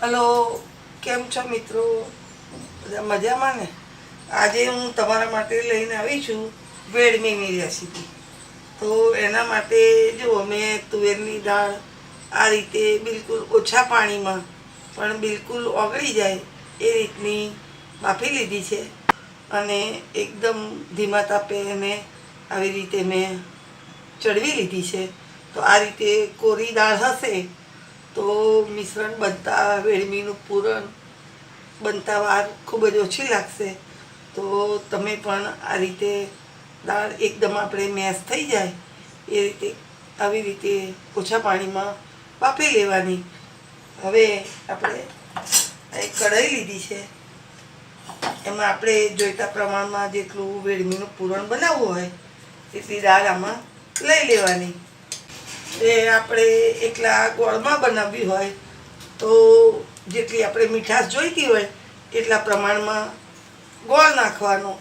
Hello, કેમ છો મિત્રો? બધા મજામાં ને? આજે હું તમારા માટે લઈને આવી છું વેડમીની રેસીપી તો એના માટે જુઓ મેં તુવેરની દાળ આ રીતે બિલકુલ ઓછા પાણીમાં, પણ બિલકુલ ઓગળી જાય એ રીતની બાફી લીધી છે અને એકદમ ધીમા તાપે એને આવી રીતે મેં ચડવી લીધી છે. તો આ રીતે કોરી દાળ હશે તો મિશ્રણ બનતા વેડમીનું પૂરણ બનતા વાર ખૂબ જ ઓછી લાગશે. તો તમે પણ આ રીતે દાળ એકદમ આપણે મેશ થઈ જાય, એ રીતે આવી રીતે ઓછા પાણીમાં બાફી લેવાની. હવે આપણે એક કઢાઈ લીધી છે. એમાં આપણે જોઈતા પ્રમાણમાં જેટલું વેડમીનું પૂરણ બનાવવું હોય, એટલી દાળ આમાં લઈ લેવાની. એ આપણે એકલા ગોળમાં બનાવવી હોય, તો જેટલી આપણે મીઠાશ જોઈતી હોય, એટલા પ્રમાણમાં ગોળ નાખવાનો.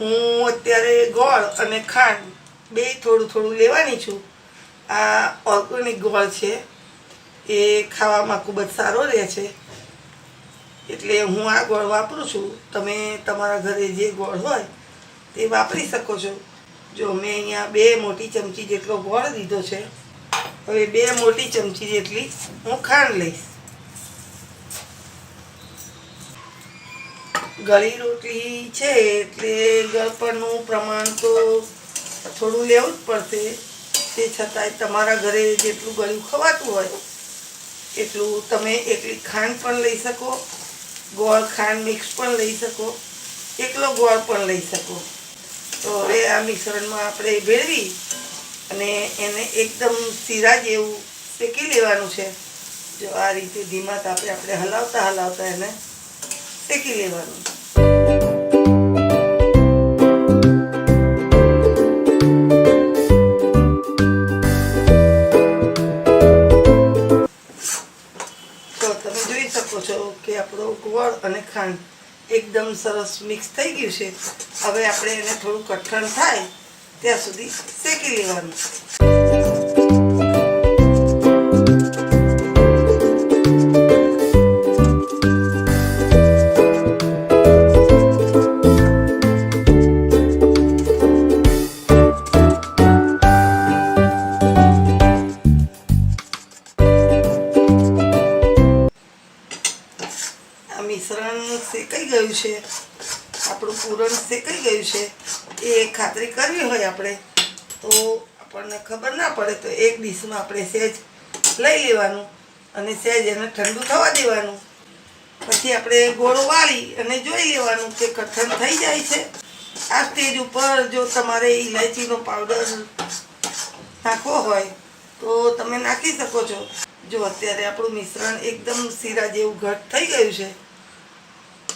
હું અત્યારે ગોળ અને ખાંડ બે થોડું થોડું લેવાની છું. આ ઓર્ગેનિક ગોળ છે. એ ખાવામાં ખૂબ જ સારો રહે છે. એટલે હું આ ગોળ વાપરું છું. તમે તમારા ઘરે જે ગોળ હોય, તે વાપરી શકો છો. જો મેં અહીંયા બે મોટી ચમચી જેટલો ગોળ લીધો છે હવે બે મોટી ચમચી જેટલી હું ખાંડ લઈશ. ગળી રોટલી છે એટલે ગળપણનું પ્રમાણ તો થોડું લેવું જ પડશે. તે છતાંય તમારા ઘરે જેટલું ગળ્યું ખવાતું હોય, એટલું તમે એકલી ખાંડ પણ લઈ શકો, ગોળ ખાંડ મિક્સ પણ લઈ શકો, એકલો ગોળ પણ લઈ શકો. તો હવે આ મિશ્રણમાં આપણે ભેળવી અને એને એકદમ શીરા જેવું શેકી લેવાનું છે. જો આ રીતે ધીમા તાપે આપણે હલાવતા હલાવતા એને શેકી લેવાનું. તો તમે જોઈ શકો છો કે આપણો ગોળ અને ખાંડ એકદમ સરસ મિક્સ થઈ ગયું છે. હવે આપણે એને થોડું કઠણ થાય ત્યાં સુધી શેકી લેવાનું ખાતરી કરવી હોય આપણે, તો આપણને ખબર ના પડે તો એક ડીશમાં આપણે સહેજ લઈ લેવાનું અને સહેજ એને ઠંડુ થવા દેવાનું. પછી આપણે ગોળો વાળી અને જોઈ લેવાનું કે કઠણ થઈ જાય છે. આ સ્ટેજ ઉપર જો તમારે ઇલાયચીનો પાવડર નાખવો હોય, તો તમે નાખી શકો છો. જો અત્યારે આપણું મિશ્રણ એકદમ શીરા જેવું ઘટ થઈ ગયું છે,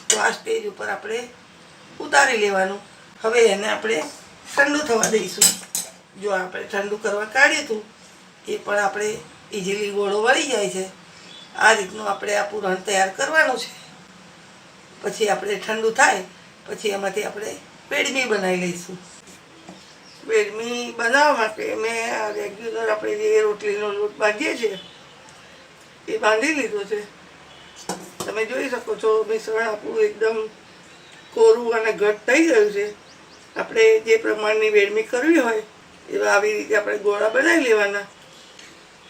તો આ સ્ટેજ ઉપર આપણે ઉતારી લેવાનું. હવે એને આપણે ઠંડુ થવા દઈશું. જો આપણે ઠંડુ કરવા કાઢ્યું હતું એ પણ આપણે ઇઝીલી ગોળો વળી જાય છે. આ રીતનું આપણે આ પૂરણ તૈયાર કરવાનું છે. પછી આપણે ઠંડુ થાય, પછી એમાંથી આપણે વેડમી બનાવી લઈશું. વેડમી બનાવવા માટે મેં આ રેગ્યુલર આપણે જે રોટલીનો લોટ બાંધીએ છીએ, એ બાંધી લીધો છે. તમે જોઈ શકો છો મિશ્રણ આપણું એકદમ કોરું અને ઘટ થઈ ગયું છે. આપણે જે પ્રમાણની વેડમી કરવી હોય, એવા આવી રીતે આપણે ગોળા બનાવી લેવાના.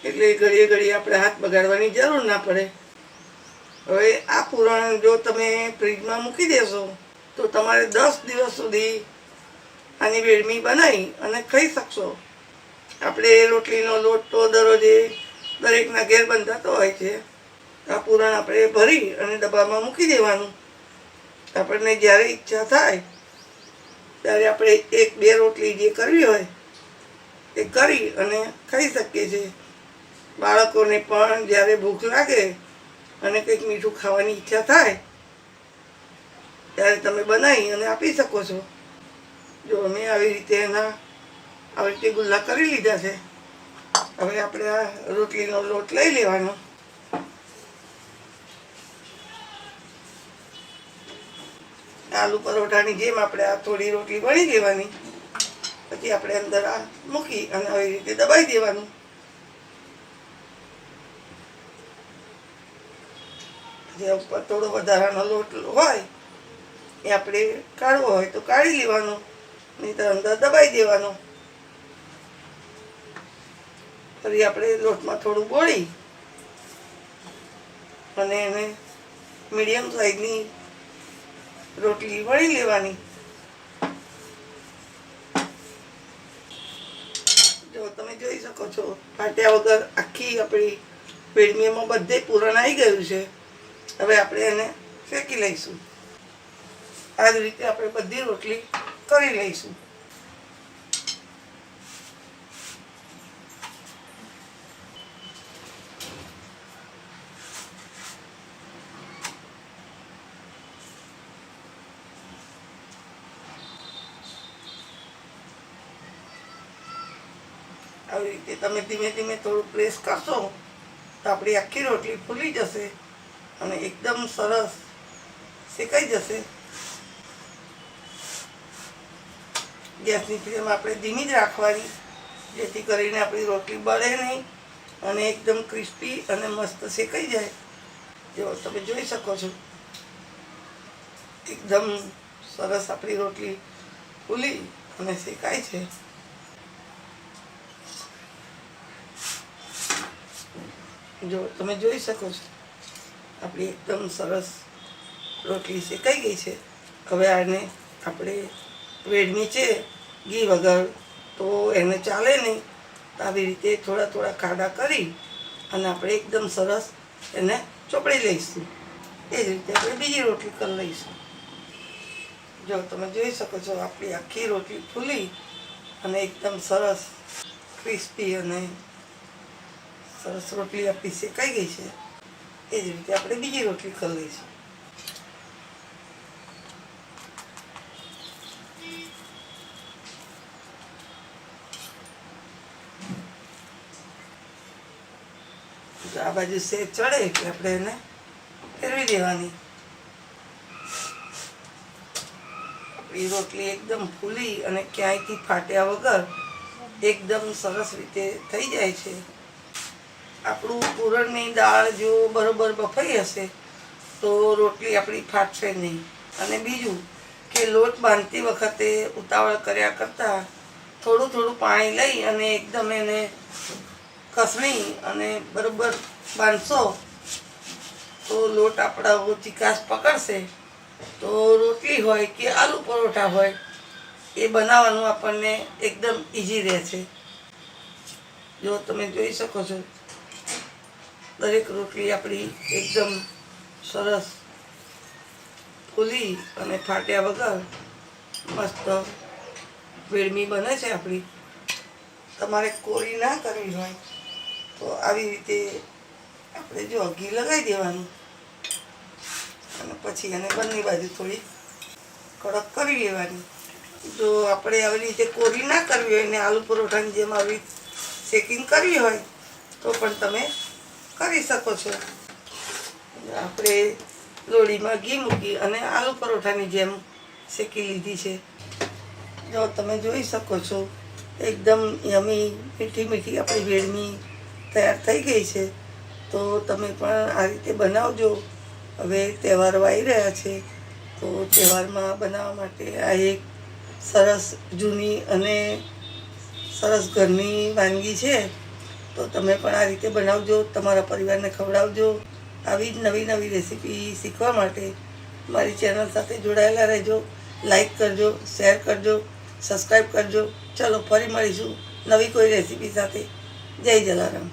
એટલે ઘડીએ ઘડીએ આપણે હાથ બગાડવાની જરૂર ના પડે. હવે આ પૂરણ જો તમે ફ્રીજમાં મૂકી દેશો, તો તમારે દસ દિવસ સુધી આની વેડમી બનાવી અને ખાઈ શકશો. આપણે રોટલીનો લોટ તો દરરોજે દરેકના ઘેર બંધાતો હોય છે. આ પૂરણ આપણે ભરી અને ડબ્બામાં મૂકી દેવાનું. આપણને જ્યારે ઈચ્છા થાય ત્યારે આપણે એક બે રોટલી જે કરવી હોય, એ કરી અને ખાઈ શકીએ છીએ. બાળકોને પણ જ્યારે ભૂખ લાગે અને કંઈક મીઠું ખાવાની ઈચ્છા થાય, ત્યારે તમે બનાવી અને આપી શકો છો. જો અમે આવી રીતે એના, આવી રીતે ગુલ્લા કરી લીધા છે. હવે આપણે આ રોટલીનો લોટ લઈ લેવાનો. આલુ પરોઠાની જેમ આપણે આ થોડી રોટલી વણી દેવાની. પછી આપણે અંદર આ મૂકી અને આવી રીતે દબાઈ દેવાનું. જે ઉપર થોડો વધારાનો લોટ હોય, એ આપણે કાઢવો હોય તો કાઢી લેવાનો નહીં તો અંદર દબાઈ દેવાનો. ફરી આપણે લોટમાં થોડું બોળી અને એને મીડિયમ સાઈઝની રોટલી વળી લેવાની. જો તમે જોઈ શકો છો, ફાટ્યા વગર આખી આપણી પેડમીમાં બધે પૂરણ આવી ગયું છે. હવે આપણે એને ફેંકી લઈશું. આ જ રીતે આપણે બધી રોટલી કરી લઈશું. આવી રીતે તમે ધીમે ધીમે થોડું પ્રેસ કરશો તો આપણી આખી રોટલી ફૂલી જશે અને એકદમ સરસ શેકાઈ જશે. ગેસની ફ્લેમ આપણે ધીમી જ રાખવાની, જેથી કરીને આપણી રોટલી બળે નહીં અને એકદમ ક્રિસ્પી અને મસ્ત શેકાઈ જાય. જો તમે જોઈ શકો છો, એકદમ સરસ આપણી રોટલી ફૂલી અને શેકાય છે. જો તમે જોઈ શકો છો, આપણી એકદમ સરસ રોટલી શેકાઈ ગઈ છે? હવે આને આપણે બ્રેડ નીચે ઘી વગર. તો એને ચાલે નહીં. આવી રીતે થોડા થોડા ખાડા કરી અને આપણે એકદમ સરસ એને ચોપડી લઈશું. એ જ રીતે આપણે બીજી રોટલી કરી લઈશું. જો તમે જોઈ શકો છો, આપણી આખી રોટલી ફૂલી અને એકદમ સરસ ક્રિસ્પી અને સરસ રોટલી આપણી શેકાઈ ગઈ છે. એ જ રીતે આપણે બીજી રોટલી કરી લઈશું. આ બાજુ શેક ચડે એટલે આપણે એને ફેરવી દેવાની. આપણી રોટલી એકદમ ફૂલી અને ક્યાંયથી ફાટ્યા વગર એકદમ સરસ રીતે થઈ જાય છે. આપણું પૂરણની દાળ જો બરોબર બફાઈ હશે, તો રોટલી આપણી ફાટશે નહીં. અને બીજું કે લોટ બાંધતી વખતે ઉતાવળ કર્યા કરતાં થોડું થોડું પાણી લઈ અને એકદમ એને કસણી અને બરોબર બાંધશો, તો લોટ આપણા ચિકાસ પકડશે. તો રોટલી હોય કે આલુ પરોઠા હોય, એ બનાવવાનું આપણને એકદમ ઇઝી રહે છે. જો તમે જોઈ શકો છો. દરેક રોટલી આપણી એકદમ સરસ ફૂલી અને ફાટ્યા વગર મસ્ત વેળમી બને છે આપણી. તમારે કોરી ના કરવી હોય તો આવી રીતે આપણે જો ઘી લગાવી દેવાનું અને પછી એને બંને બાજુ થોડી કડક કરી લેવાની. જો આપણે આવી રીતે કોરી ના કરવી હોય ને આલુ પરોઠાની જેમ આવી શેકિંગ કરવી હોય તો પણ તમે કરી શકો છો. આપણે લોડીમાં ઘી મૂકી અને આલુ પરોઠાની જેમ શેકી લીધી છે. જો તમે જોઈ શકો છો, એકદમ યમી મીઠી મીઠી આપણી વેડમી તૈયાર થઈ ગઈ છે. તો તમે પણ આ રીતે બનાવજો. હવે તહેવારો આવી રહ્યા છે. તો તહેવારમાં બનાવવા માટે આ એક સરસ જૂની અને સરસ ઘરની વાનગી છે. તો તમે પણ આ રીતે બનાવજો, તમારા પરિવારને ખવડાવજો. આવી જ નવી નવી રેસીપી શીખવા માટે મારી ચેનલ સાથે જોડાયેલા રહેજો. લાઈક કરજો શેર કરજો સબસ્ક્રાઈબ કરજો. ચલો, ફરી મળીશું નવી કોઈ રેસીપી સાથે. જય જલારામ.